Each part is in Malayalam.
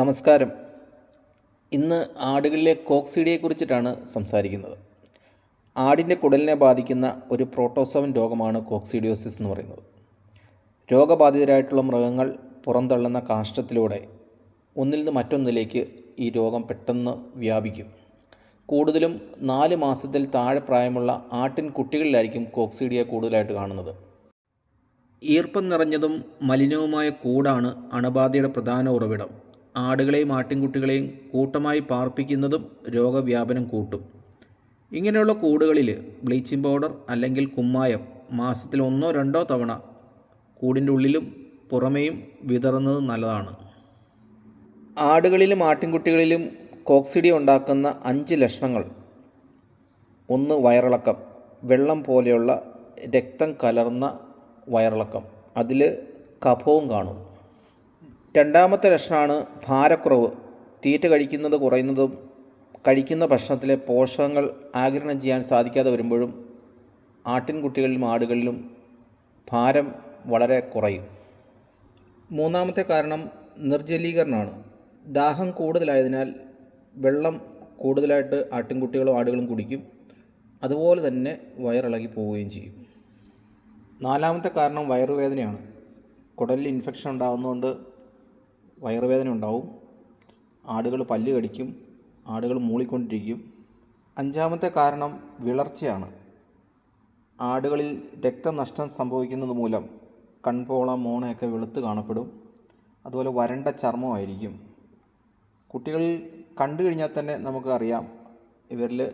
നമസ്കാരം. ഇന്ന് ആടുകളിലെ കോക്സിഡിയെക്കുറിച്ചിട്ടാണ് സംസാരിക്കുന്നത്. ആടിന്റെ കുടലിനെ ബാധിക്കുന്ന ഒരു പ്രോട്ടോസോവൻ രോഗമാണ് കോക്സിഡിയോസിസ് എന്ന് പറയുന്നത്. രോഗബാധിതരായിട്ടുള്ള മൃഗങ്ങൾ പുറന്തള്ളുന്ന കാഷ്ടത്തിലൂടെ ഒന്നിൽ നിന്ന് മറ്റൊന്നിലേക്ക് ഈ രോഗം പെട്ടെന്ന് വ്യാപിക്കും. കൂടുതലും നാല് മാസത്തിൽ താഴെ പ്രായമുള്ള ആട്ടിൻ കുട്ടികളിലായിരിക്കും കോക്സിഡിയ കൂടുതലായിട്ട് കാണുന്നത്. ഈർപ്പം നിറഞ്ഞതും മലിനവുമായ കൂടാണ് അണുബാധയുടെ പ്രധാന ഉറവിടം. ആടുകളെയും ആട്ടിൻകുട്ടികളെയും കൂട്ടമായി പാർപ്പിക്കുന്നതും രോഗവ്യാപനം കൂട്ടും. ഇങ്ങനെയുള്ള കൂടുകളിൽ ബ്ലീച്ചിങ് പൗഡർ അല്ലെങ്കിൽ കുമ്മായം മാസത്തിൽ ഒന്നോ രണ്ടോ തവണ കൂടിന്റെ ഉള്ളിലും പുറമേയും വിതറുന്നത് നല്ലതാണ്. ആടുകളിലും ആട്ടിൻകുട്ടികളിലും കോക്സിഡി ഉണ്ടാക്കുന്ന അഞ്ച് ലക്ഷണങ്ങൾ. ഒന്ന് വയറിളക്കം വെള്ളം പോലെയുള്ള രക്തം കലർന്ന വയറിളക്കം. അതിൽ കഫവും കാണും. രണ്ടാമത്തെ ലക്ഷണമാണ് ഭാരക്കുറവ്. തീറ്റ കഴിക്കുന്നത് കുറയുന്നതും കഴിക്കുന്ന ഭക്ഷണത്തിലെ പോഷകങ്ങൾ ആഗിരണം ചെയ്യാൻ സാധിക്കാതെ വരുമ്പോഴും ആട്ടിൻകുട്ടികളിലും ആടുകളിലും ഭാരം വളരെ കുറയും. മൂന്നാമത്തെ കാരണം നിർജലീകരണമാണ്. ദാഹം കൂടുതലായതിനാൽ വെള്ളം കൂടുതലായിട്ട് ആട്ടിൻകുട്ടികളും ആടുകളും കുടിക്കും. അതുപോലെ തന്നെ വയറിളകി പോവുകയും ചെയ്യും. നാലാമത്തെ കാരണം വയറുവേദനയാണ്. കുടലിൽ ഇൻഫെക്ഷൻ ഉണ്ടാകുന്നതുകൊണ്ട് വയറുവേദന ഉണ്ടാവും. ആടുകൾ പല്ല് കടിക്കും. ആടുകൾ മൂളിക്കൊണ്ടിരിക്കും. അഞ്ചാമത്തെ കാരണം വിളർച്ചയാണ്. ആടുകളിൽ രക്തനഷ്ടം സംഭവിക്കുന്നത് മൂലം കൺപോള മോണയൊക്കെ വെളുത്ത് കാണപ്പെടും. അതുപോലെ വരണ്ട ചർമ്മമായിരിക്കും കുട്ടികളിൽ കണ്ടു കഴിഞ്ഞാൽ തന്നെ നമുക്കറിയാം ഇവരിൽ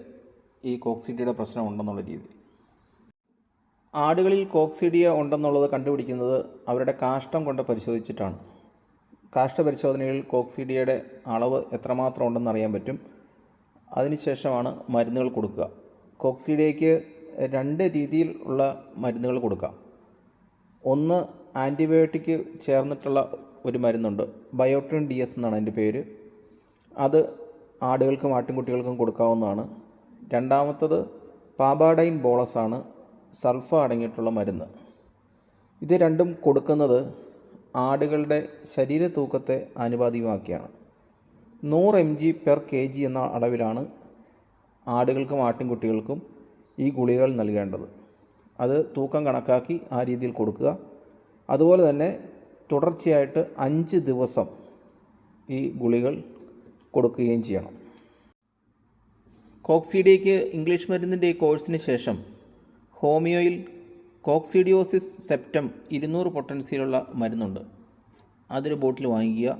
ഈ കോക്സിഡിയുടെ പ്രശ്നം ഉണ്ടെന്നുള്ള രീതി. ആടുകളിൽ കോക്സിഡിയ ഉണ്ടെന്നുള്ളത് കണ്ടുപിടിക്കുന്നത് അവരുടെ കാഷ്ടം കൊണ്ട് പരിശോധിച്ചിട്ടാണ്. കാഷ്ട പരിശോധനയിൽ കോക്സിഡിയയുടെ അളവ് എത്രമാത്രം ഉണ്ടെന്ന് അറിയാൻ പറ്റും. അതിനുശേഷമാണ് മരുന്നുകൾ കൊടുക്കുക. കോക്സിഡിയയ്ക്ക് രണ്ട് രീതിയിൽ ഉള്ള മരുന്നുകൾ കൊടുക്കാം. ഒന്ന് ആന്റിബയോട്ടിക് ചേർന്നിട്ടുള്ള ഒരു മരുന്നുണ്ട്. ബയോട്രിൻ ഡി എസ് എന്നാണ് അതിന്റെ പേര്. അത് ആടുകൾക്കും ആട്ടിൻകുട്ടികൾക്കും കൊടുക്കാവുന്നതാണ്. രണ്ടാമത്തത് പാബാഡൈൻ ബോളസാണ് സൾഫ അടങ്ങിയിട്ടുള്ള മരുന്ന്. ഇത് രണ്ടും കൊടുക്കുന്നത് ആടുകളുടെ ശരീര തൂക്കത്തെ ആനുപാതികമാക്കിയാണ്. നൂറ് M G per K G എന്ന അളവിലാണ് ആടുകൾക്കും ആട്ടിൻകുട്ടികൾക്കും ഈ ഗുളികൾ നൽകേണ്ടത്. അത് തൂക്കം കണക്കാക്കി ആ രീതിയിൽ കൊടുക്കുക. അതുപോലെ തന്നെ തുടർച്ചയായിട്ട് അഞ്ച് ദിവസം ഈ ഗുളികൾ കൊടുക്കുകയും ചെയ്യണം. കോക്സിഡിയയ്ക്ക് ഇംഗ്ലീഷ് മരുന്നിന്റെ കോഴ്സിന് ശേഷം ഹോമിയോയിൽ കോക്സിഡിയോസിസ് സെപ്റ്റം ഇരുന്നൂറ് പൊട്ടൻസിയിലുള്ള മരുന്നുണ്ട്. അതൊരു ബോട്ടിൽ വാങ്ങിക്കുക.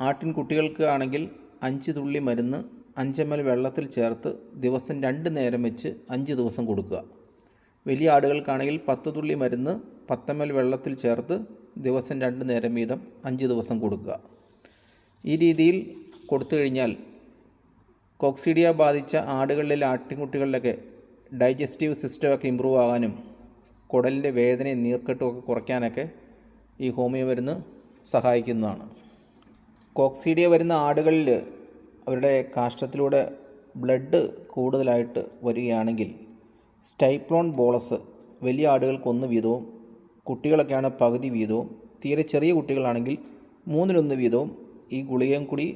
ആട്ടിൻകുട്ടികൾക്ക് ആണെങ്കിൽ അഞ്ച് തുള്ളി മരുന്ന് അഞ്ചമ്മൽ വെള്ളത്തിൽ ചേർത്ത് ദിവസം രണ്ട് നേരം വെച്ച് അഞ്ച് ദിവസം കൊടുക്കുക. വലിയ ആടുകൾക്കാണെങ്കിൽ പത്ത് തുള്ളി മരുന്ന് പത്തമ്മൽ വെള്ളത്തിൽ ചേർത്ത് ദിവസം രണ്ട് നേരം വീതം അഞ്ച് ദിവസം കൊടുക്കുക. ഈ രീതിയിൽ കൊടുത്തു കഴിഞ്ഞാൽ കോക്സിഡിയ ബാധിച്ച ആടുകളിലെ ആട്ടിൻകുട്ടികളിലൊക്കെ ഡൈജസ്റ്റീവ് സിസ്റ്റമൊക്കെ ഇമ്പ്രൂവ് ആകാനും കുടലിന്റെ വേദനയും നീർക്കെട്ടുമൊക്കെ കുറയ്ക്കാനൊക്കെ ഈ ഹോമിയോ മരുന്ന് സഹായിക്കുന്നതാണ്. കോക്സീഡിയ വരുന്ന ആടുകളിൽ അവരുടെ കാഷ്ടത്തിലൂടെ ബ്ലഡ് കൂടുതലായിട്ട് വരികയാണെങ്കിൽ സ്റ്റൈപ്ലോൺ ബോളസ് വലിയ ആടുകൾക്കൊന്ന് വീതവും കുട്ടികളൊക്കെയാണ് പകുതി വീതവും തീരെ ചെറിയ കുട്ടികളാണെങ്കിൽ മൂന്നിലൊന്ന് വീതവും ഈ ഗുളികയും കൂടി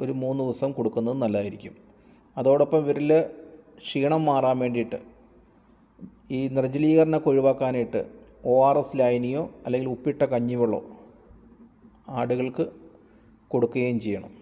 ഒരു മൂന്ന് ദിവസം കൊടുക്കുന്നത് നല്ലതായിരിക്കും. അതോടൊപ്പം ഇവരിൽ ക്ഷീണം മാറാൻ വേണ്ടിയിട്ട് ഈ നിർജലീകരണമൊക്കെ ഒഴിവാക്കാനായിട്ട് ഒ ആർ എസ് ലൈനിയോ അല്ലെങ്കിൽ ഉപ്പിട്ട കഞ്ഞിവെള്ളമോ ആടുകൾക്ക് കൊടുക്കുകയും ചെയ്യണം.